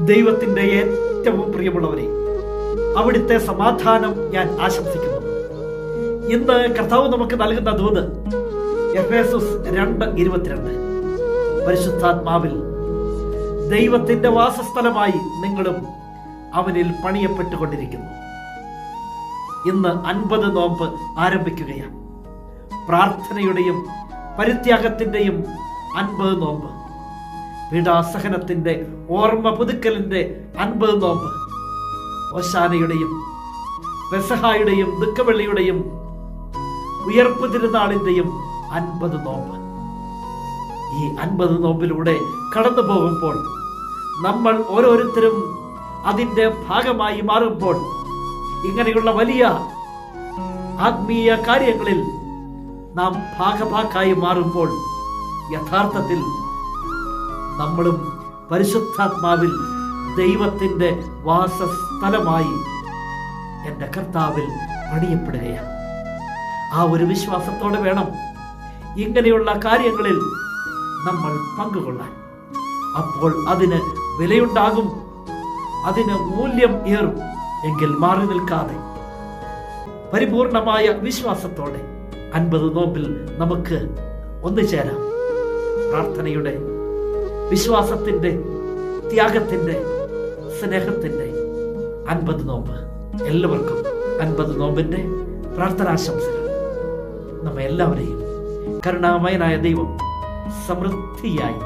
ദൈവത്തിന്റെ ഏറ്റവും പ്രിയമുള്ളവരെ അവിടുത്തെ സമാധാനം ഞാൻ ആശംസിക്കുന്നു. ഇന്ന് കർത്താവ് നമുക്ക് നൽകുന്ന ദൂത് രണ്ട് ഇരുപത്തിരണ്ട്. പരിശുദ്ധാത്മാവിൽ ദൈവത്തിന്റെ വാസസ്ഥലമായി നിങ്ങളും അവനിൽ പണിയപ്പെട്ടുകൊണ്ടിരിക്കുന്നു. ഇന്ന് അൻപത് നോമ്പ് ആരംഭിക്കുകയാണ്. പ്രാർത്ഥനയുടെയും പരിത്യാഗത്തിന്റെയും അൻപത് നോമ്പ്. പീഡാസഹനത്തിന്റെ ഓർമ്മ പുതുക്കലിന്റെ അൻപത് നോമ്പ്. ഓശാനയുടെയും പെസഹായുടെയും ദുഃഖവെള്ളിയുടെയും ഉയർപ്പ് തിരുനാളിന്റെയും അൻപത് നോമ്പ്. ഈ അൻപത് നോമ്പിലൂടെ കടന്നു പോകുമ്പോൾ നമ്മൾ ഓരോരുത്തരും അതിന്റെ ഭാഗമായി മാറുമ്പോൾ ഇങ്ങനെയുള്ള വലിയ ആത്മീയ കാര്യങ്ങളിൽ നാം ഭാഗഭാക്കായി മാറുമ്പോൾ യഥാർത്ഥത്തിൽ നമ്മളും പരിശുദ്ധാത്മാവിൽ ദൈവത്തിന്റെ വാസസ്ഥലമായി എന്റെ കർത്താവിൽ പണിയപ്പെടുകയാണ്. ആ ഒരു വിശ്വാസത്തോടെ വേണം ഇങ്ങനെയുള്ള കാര്യങ്ങളിൽ നമ്മൾ പങ്കുകൊള്ളാൻ. അപ്പോൾ അതിന് വിലയുണ്ടാകും അതിന് മൂല്യം ഏറും എങ്കിൽ മാറി നിൽക്കാതെ. പരിപൂർണമായ വിശ്വാസത്തോടെ അൻപത് നോമ്പിൽ നമുക്ക് ഒന്നു ചേരാം. പ്രാർത്ഥനയുടെ വിശ്വാസത്തിന്റെ ത്യാഗത്തിന്റെ സ്നേഹത്തിന്റെ അൻപത് നോമ്പ്. എല്ലാവർക്കും അൻപത് നോമ്പിന്റെ പ്രാർത്ഥനാശംസകൾ. നമ്മെ എല്ലാവരെയും കരുണാമയനായ ദൈവം സമൃദ്ധിയായി